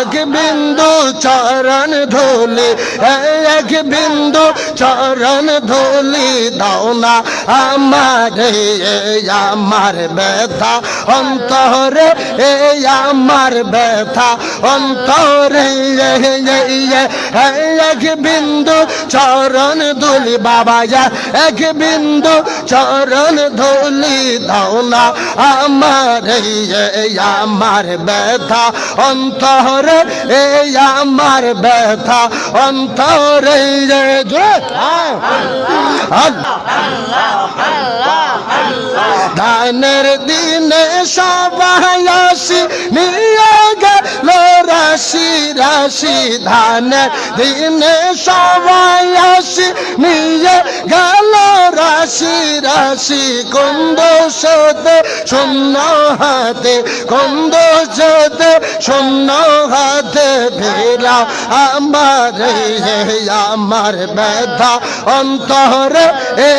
এক বিন্দু চরণ ধুলি, এক বিন্দু চরণ ধুলি, দাও না আমার আমার ব্যথা। অন্তরে, এ আমার ব্যথা। অন্তরে এক বিন্দু চরণ ধুলি, বাবা এক বিন্দু চরণ ধুলি, দাও না আমার আমার ব্যথা। অন্তরে, এ আমার ব্যথা, অন্তরে ধানের দিনে সবাই নিয়ে গেল রাশি রাশি। ধানের দিনে সবাই আসি, নিয়ে গেল রাশি রাশি। কুন্দ সতে শূন্য হাতে কুন্দ সতে শূন্য হাতে ফেরা আমার আমার ব্যথা অন্তরে এ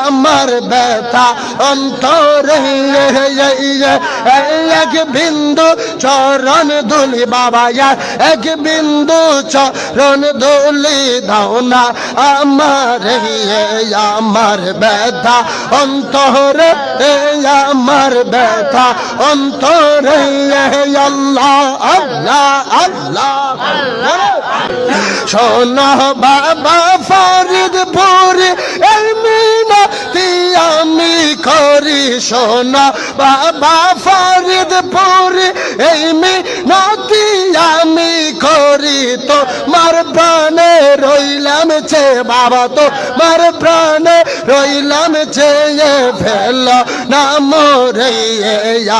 আমার ব্যথা অন্তরে এক বিন্দু চরণ ধুলি বাবা এক বিন্দু চরণ ধুলি দাও না আমার আমার ব্যথা অন্তরে আমার ব্যথা অন্তরে আল্লাহ আল্লাহ আল্লাহ শোনো বাবা ফরিদপুর এই মিনতি আমি করি শোনো বাবা ফরিদপুরে এই মিনতি আমি করি তো মার প্রাণে রইলাম চে বাবা তো মার প্রাণে রইলাম চে ফেল না মোরে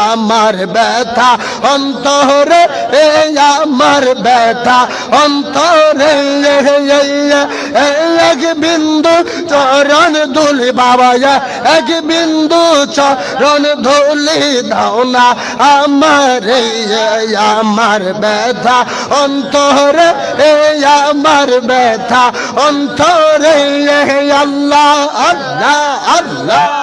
আমার ব্যথা, অন্তরে এ আমার ব্যথা, অন্তরে এক বিন্দু চরণ ধুলি বাবা এক বিন্দু চরণ ধুলি দাও না। আমার আমার ব্যথা অন্তরে আমার ব্যথা অন্তরে আল্লাহ আল্লাহ আল্লাহ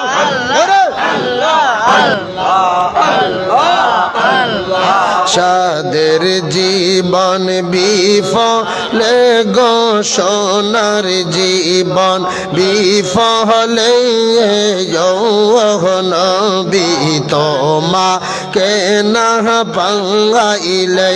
সাদের জীবন বিফলে গো সোনার জীবন বিফলে নবী তোমা কে না পাঙ্গাইলে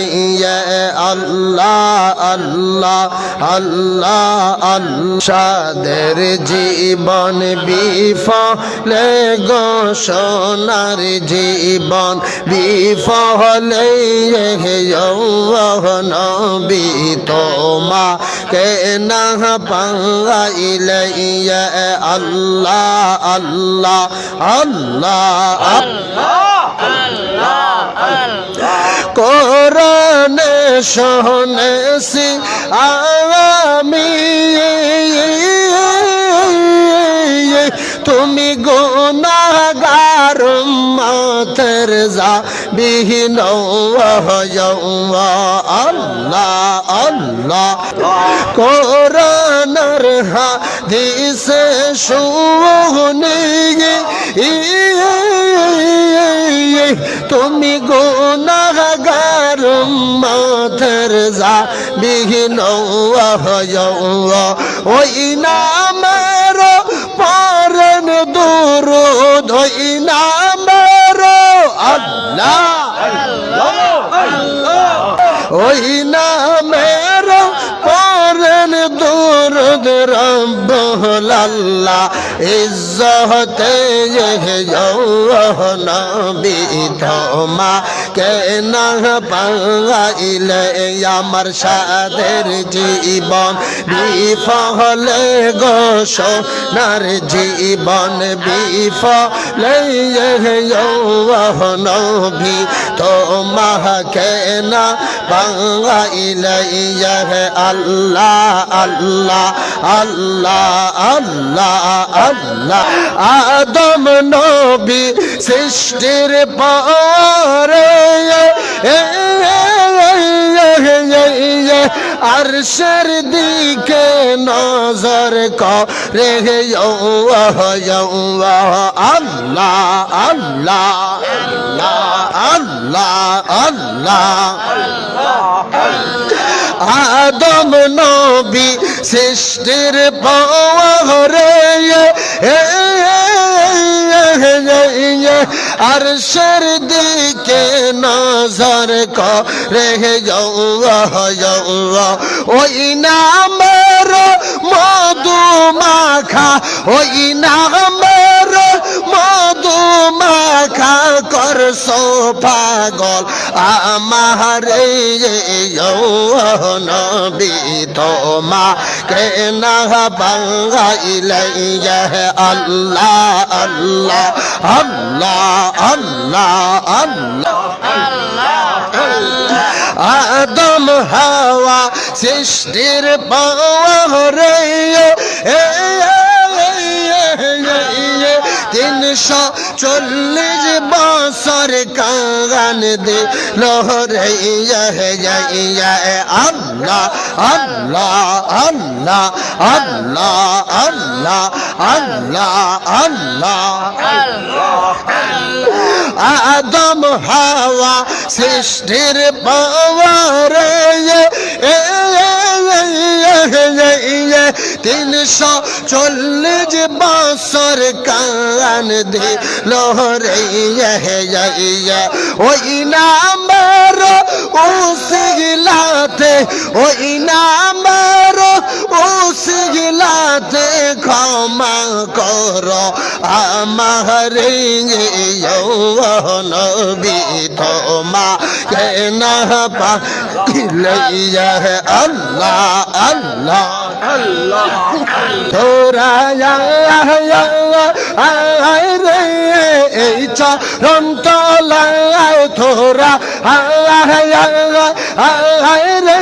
আল্লাহ আল্লাহ আল্লাহ আল্লাহ সাদের জীবন বিফলে গো সোনার জীবন বিফলে নবী তোমা কে না পাঙ্গাইলে আল্লাহ আল্লাহ আল্লাহ কোরআনে শোনেছি আমি তুমি গুনাগার মাতের যা বিহীন আল্লাহ আল্লাহ। কোরআনের হাদিসে শুনি তুমি গুনাগার মাথের যা বিহীন ওই নামের পরন দুরুদ, ওই নামের আল্লাহ। ওই নামের পরেন দুরুদ রব্বুল্লাহ ইজ্জতে নবী তোমা কে না আমার সাদের জীবন বিফলে গো সোনার জীবন বিফলে নবী তোমা কে না পাইলে আল্লাহ আল্লাহ আল্লাহ আল্লাহ আল্লাহ। আদম নবী সৃষ্টির পরে আরশের দিকে নজর করে আল্লাহ আল্লাহ আল্লাহ আল্লাহ আদম নবী সৃষ্টির পাওয়া রে আর শের দিকে নজর করে যাও ওই নামের মাখা, ওই নামের মধু মাখা করছ পাগল। আমার নবী তোমা কে না বাঙ্গাইলে আল্লাহ আল্লাহ আল্লাহ আল্লাহ আল্লাহ। আদম হাওয়া সৃষ্টির পাওয়ারে তিনশো চল্লিশ বছর কাগান দে। লোহরে আল্লাহ আল্লাহ আল্লাহ আল্লাহ আল্লাহ আল্লাহ আল্লাহ। আদম হাওয়া সৃষ্টির পাওয়ারে তিনশো চল্লিশ বছর কান দে লোহরে ওই নামের উসিলাতে ওই নামের উসিলাতে ক্ষমা কর, আমার নবী তোমা কে না পা আল্লাহ আল্লাহ আল্লাহ। তোরা আয় রে। এই চরণ তলায় ধরা আল্লাহ আল্লাহ রে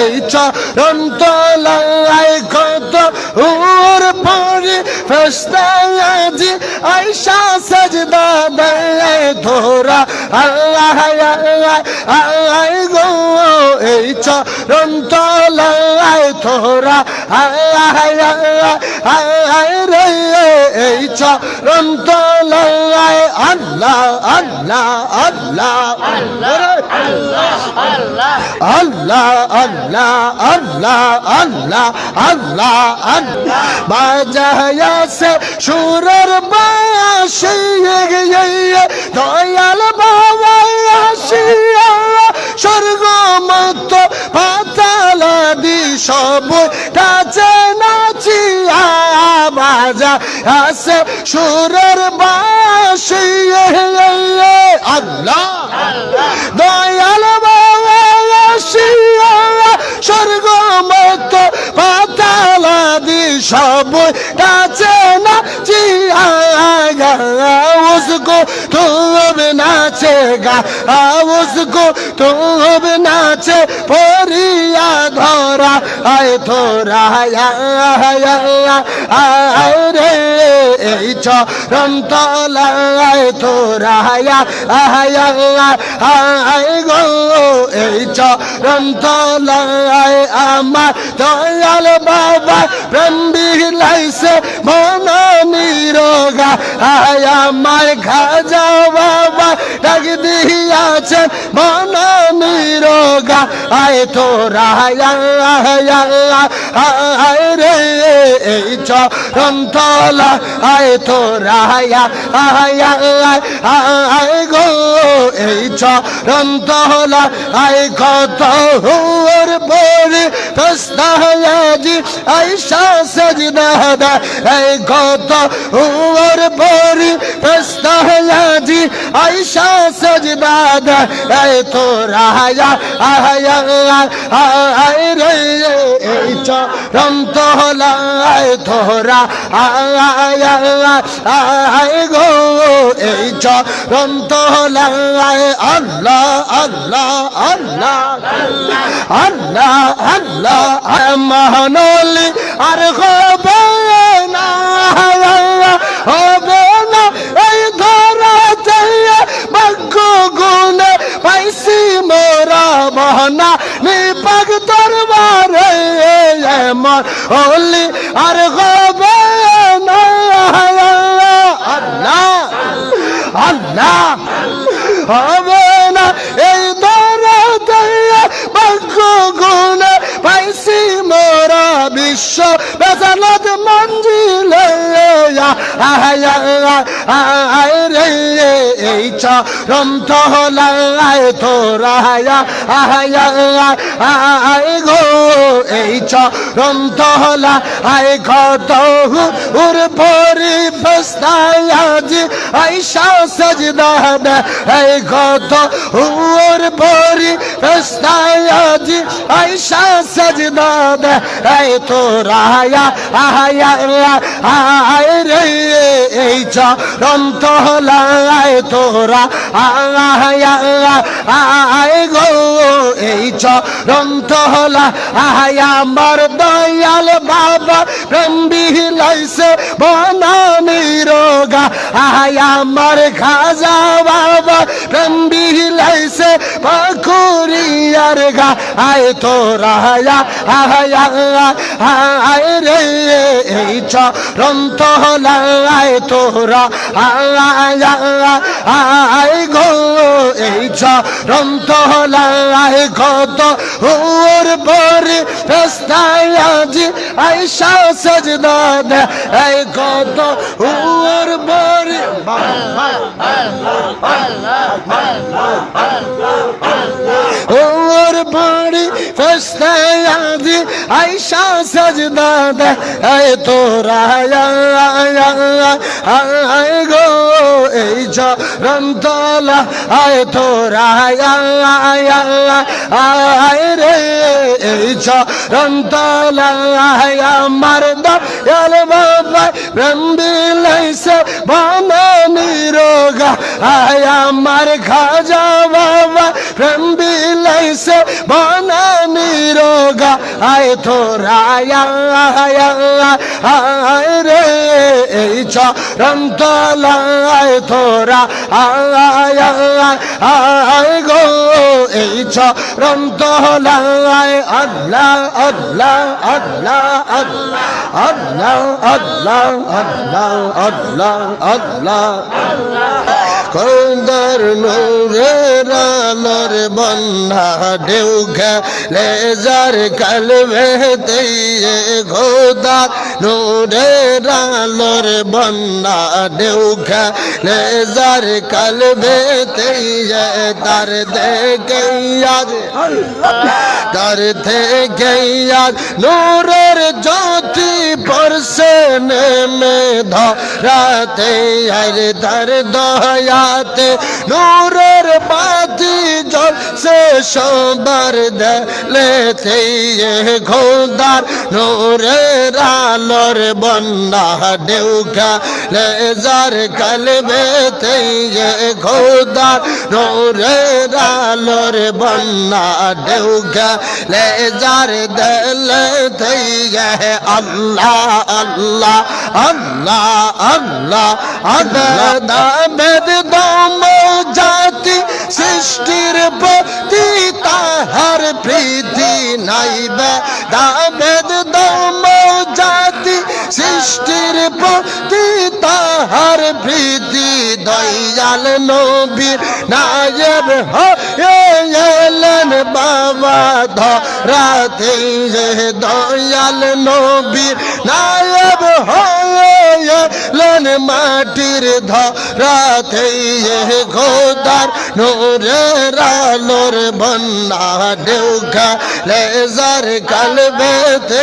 এই চরণ তলায় কত উর পরে ফেস্তায়াজি আয়শা সজদা দলায় ধরা আল্লাহ আল্লাহ আল্লাহ এই চরণ তলায় তোরা রে এই চরণ তলায় আল্লাহ আল্লাহ আল্লাহ আল্লাহ আল্লাহ আল্লাহ আল্লাহ আল্লাহ আল্লাহ বাজায়া সে সুরের বাসি দয়াল বাবা আসিয়া সব কাছে নাচিয়া বাজা আসে সুরের বাসি আল্লাহ। দয়াল বাবা আসিয়া স্বর্গ মত পাতালা দি সব কাছে নাচিয়া उसको तो अब नाचेगा उसको तो अब नाचे पोरिया धोरा आए थोरा आए रे এই চরণ তলায় তোরা আয় গো এই চরণ তলায় আমার দয়াল প্রেম বিলাইছে মন নিরোগা। আয় আমার খাজা বাবা, ডাক দিয়াছে, মন নিরোগা। আয় তোরা, আয় রে, এই চরণ তলা। আয় তোরা, আয় আয় গো, এই চরণ তলা। আয় কত হুর পরে তস্তায়াজি আয়সা সজদা দেয় এই কত উমর পরি প্রস্তাহি আয়সা সজদা দেয় এই তো রাহায়া আহায়া আয় রে, এই চরম তোলায় তোরা আয় আয় গো, এই চরণ তলায় আল্লাহ আল্লাহ আল্লাহ আল্লাহ আল্লাহ মহানলি আর হবে না হবে না এই ধরাতে ভাগ্য গুণে পাইছি মোরা মহনা আর হবে আল্লাহ। আমার চরম তহলায় তোরা, আয় আয় গো। এই চরম তহলা আয় কত উর পরি ফস্তায় আজ আইসা সজদা দে এই কত উর পরি ফস্তায় আজ আইসা সজদা দে এই তোরা, আয়া আয় রে। এই চরম তহলায় তোরা আয়া আয় গো, এই চরম তহলা, আয়া আমার দয়াল বাবা প্রেম বিহিলাইছে বনানি রোগা, আয়া আমার খাজা বাবা প্রেম বিহিলাইছে পাকুরিয়ার গা, আয় তোরা, আয়া, আয় রে চরন্ত হলায় তোরা আয় গো এই চরন্ত হলায় কত ওর পরে ফেস্তায় আজি আইসা সজদা দে এই কত ওর পরে আল্লাহ আল্লাহ আল্লাহ আল্লাহ আল্লাহ ওর পরে ফেস্তায় আজ আইসা সজদা দে। এই তোরা আয় গো এই চরম তলা আয় তোরা আয় রে। এই চরম তলা আয়, আমার দয়াল বাবা প্রেম বিলাইছে বানানি রোগা আয়, আমার খাজা বাবা প্রেম বিলাইছে বানানি রোগা আয় তোরা, আয় রে। এই চরম তলা আয়, তোরা আয় আয় গো, এই চরম তলা আল্লাহ আল্লাহ আল্লাহ আল্লাহ আল্লাহ আল্লাহ আল্লাহ আল্লাহ আল্লাহ আল্লাহ। কন্দর নূরের আলোর বন্যা ঢেউ খেলে যার কালবে দিয়ে খোদা নূরের আলোর বন্যা ঢেউ খেলে যার কালবে দিয়ে তার দেখে তার থেকে নূরের জ্যোতি পরশে নেমে ধরাতে আর তার দয়াতে নূরের জল সে সবার দেলেতে খোদার নূরের আলোর বন্যা ডেউকা লেজার কলবেতে খোদার নূরের আলোর বন্যা ডেউকা লেজার দেলেতে আল্লাহ আল্লাহ আল্লাহ আল্লাহ বেদ দম জাতি সৃষ্টির প্রতি তাহার প্রীতি নাইবে দাবেদ দম জাতি সৃষ্টির প্রতি তাহার প্রীতি দয়াল নবীর নায়েব হলেন বাবা ধরাতে দয়াল নবীর নায়েব হলেন মাটির ধরাতে খোদার নোরের আলোর বন্যা ডেউখা লেজার কালবেতে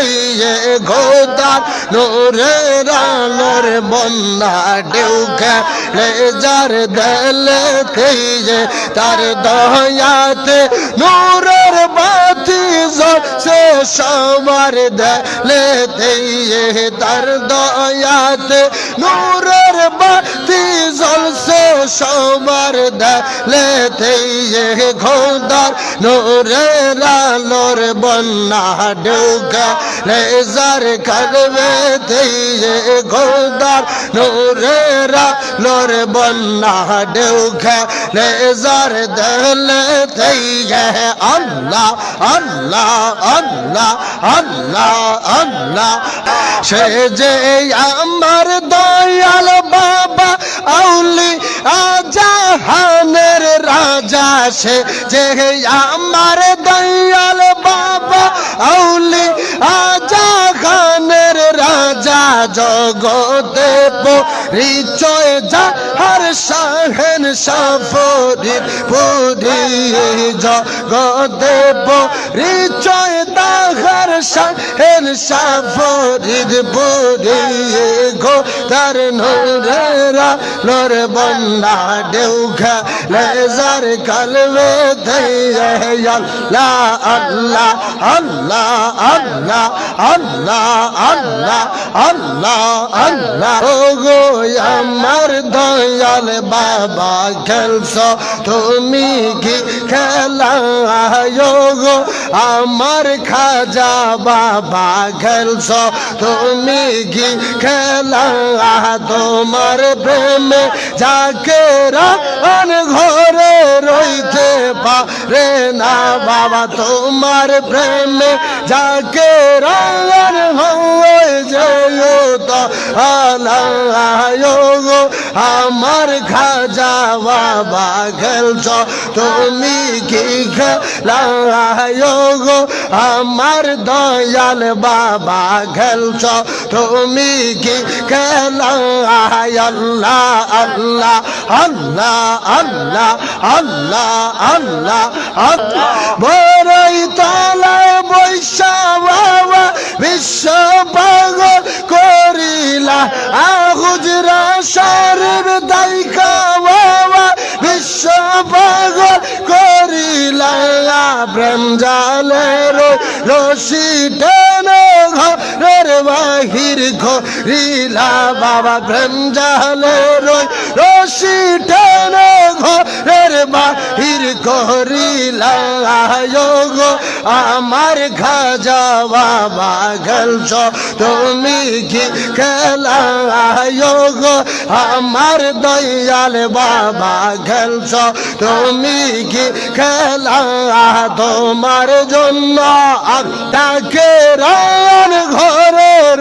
খোদার নোরের আলোর বন্যা ডেউখা লেজার দলেতে তার দয়াতে নূরের বাতি সে সবার দলেতে তার দয়াতে নূরের বাতি জলসে সবার দলেতে খোদার নূরের আলোর বন্যা ডুকা লেজার কালবেতে খোদার নূরের আলোর বন্যা ডুকা লেজার দলেতে আল্লাহ আল্লাহ আল্লাহ আল্লাহ আল্লাহ। সে যে আমার দয়াল বাবা আউলি আজাহানের রাজা সে যে আমার জগতে পরিচয় যা হর সাহেন সাফরির পুরি জগতে পরিচয় দা হর সাহেন সাফরির পুরি গো তার নোরা নোর বন্যা ডেউঘা দেউখা লেজার কলবে দয়া আল্লাহ আল্লাহ আল্লাহ আল্লাহ আল্লাহ আল্লাহ আল্লাহ আল্লাহ ও গো আমার দয়াল বাবা খেলছ তুমি কি খেলা গো আমার খাজা বাবা খেলছ তুমি কি খেলা তোমার প্রেমে যাকে রান ঘরে রইতে পারে না বাবা, তোমার প্রেমে যাকে রান হয়ে যেও তো আলায়গো আমার খাজা বাবা খেলছ, তুমি কি খেলায়গো আমার দয়াল বাবা খেলছ, তুমি কি খেলা আল্লাহ আল্লাহ আল্লাহ আল্লাহ আল্লাহ আল্লাহ আল্লাহ আল্লাহ। বড়ই তলায় বৈশা বাবা, বিশ্ব পাগল করিলা। আহুজরা শরীর দাইকা বাবা, বিশ্ব পাগল করিলা। প্রেম জালের রশি টেনে ঘরের বাহির ঘরিলা বাবা প্রেম জালের রশি টেনে ঘরের বাহির ঘরিলা গো, আমার খাজা বাবা খেলছ তুমি কি খেলা গো? আমার দয়াল বাবা খেলছ তুমি কি খেলা তোমার জন্য আর তাকে রায়ন ঘর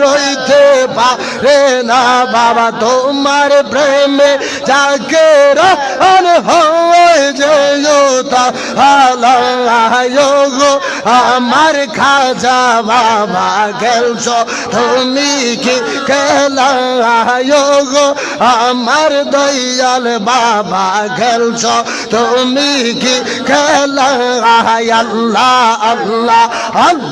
রইতে পারে না বাবা, তোমার প্রেমে যাকে গো, আমার খাজা বাবা খেলছ তুমি কি খেলা গো, আমার দয়াল বাবা খেলছ তুমি কি খেলা আল্লাহ আল্লাহ আল্লাহ।